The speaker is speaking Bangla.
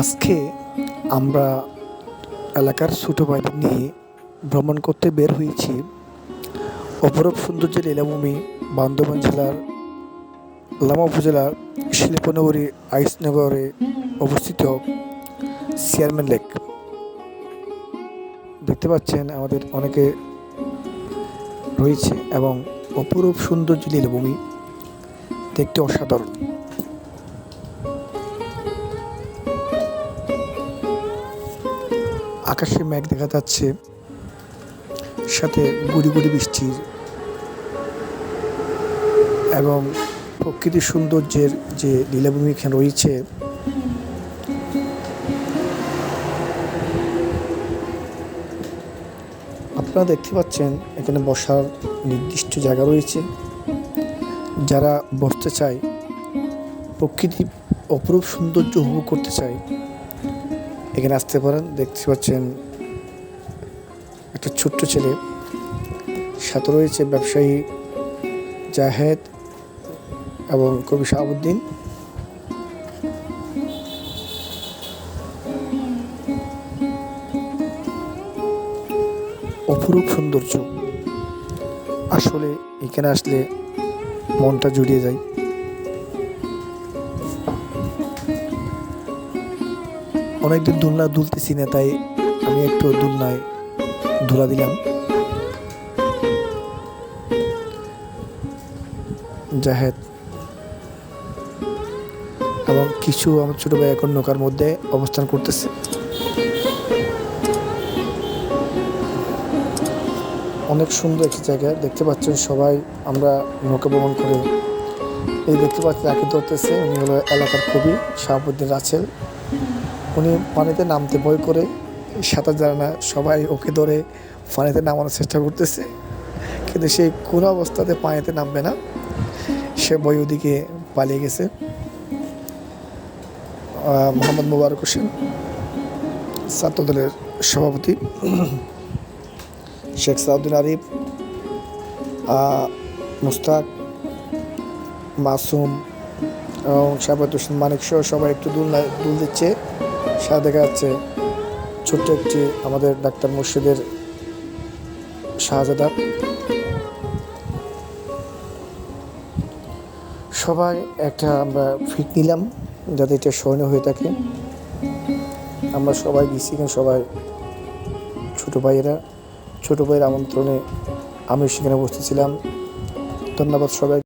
আজকে আমরা এলাকার ছোটো ভাইদের নিয়ে ভ্রমণ করতে বের হয়েছি। অপরূপ সৌন্দর্যের লীলাভূমি, বান্দরবান জেলার লামা উপজেলার শিল্পনগরী, আইসনগরে অবস্থিত চেয়ারম্যান লেক। দেখতে পাচ্ছেন আমাদের অনেকে রয়েছে এবং অপরূপ সৌন্দর্য লীলাভূমি দেখতে অসাধারণ। আকাশে মেঘ দেখা যাচ্ছে, সাথে গুড়ি গুড়ি বৃষ্টির এবং প্রকৃতির সৌন্দর্যের যে লীলাভূমি এখানে রয়েছে, আপনারা দেখতে পাচ্ছেন এখানে বসার নির্দিষ্ট জায়গা রয়েছে। যারা বসতে চায় প্রকৃতি অপরূপ সৌন্দর্য উপভোগ করতে চায় এখানে আসতে পারেন। দেখতে পাচ্ছেন একটা ছোট্ট ছেলে। সাথে রয়েছে ব্যবসায়ী জাহেদ এবং কবি শাহাবুদ্দিন। অপরূপ সৌন্দর্য। আসলে এখানে আসলে মনটা জুড়িয়ে যায়। অনেকদিন দুলনা দুলতেছি না, তাই আমি একটু দুলনায় ধুলা দিলাম। জাহেদ এবং কিছু, আমার ছোট ভাই এখন নৌকার মধ্যে অবস্থান করতেছে। অনেক সুন্দর একটি জায়গা, দেখতে পাচ্ছেন সবাই, আমরা নৌকা ভ্রমণ করে। এই দেখতে পাচ্ছেন যাকে ধরতেছে, উনি হলো এলাকার কবি শাহাবুদ্দিন রাছেল উনি পানিতে নামতে ভয় করে সাঁতার জানে না। সবাই ওকে ধরে পানিতে নামানোর চেষ্টা করতেছে। কিন্তু সে কোনো অবস্থাতে পানিতে নামবে না। সে বই ওদিকে পালিয়ে গেছে। মোহাম্মদ মুবারক হোসেন ছাত্র দলের সভাপতি। শেখ সাউদ্দিন আরিফ মুস্তাক, মাসুম এবং সাবাত হোসেন মানিক সহ সবাই একটু দুল দুল দিচ্ছে। সাথে দেখা যাচ্ছে ছোট্ট একটি আমাদের ডাক্তার মুর্শিদের শাহজাদা। সবাই একটা আমরা ফিট নিলাম, যাতে এটা স্মরণীয় হয়ে থাকে। আমরা সবাই গেছি এখানে সবাই ছোটো ভাইয়েরা। ছোটো ভাইয়ের আমন্ত্রণে আমি সেখানে উপস্থিত ছিলাম। ধন্যবাদ সবাই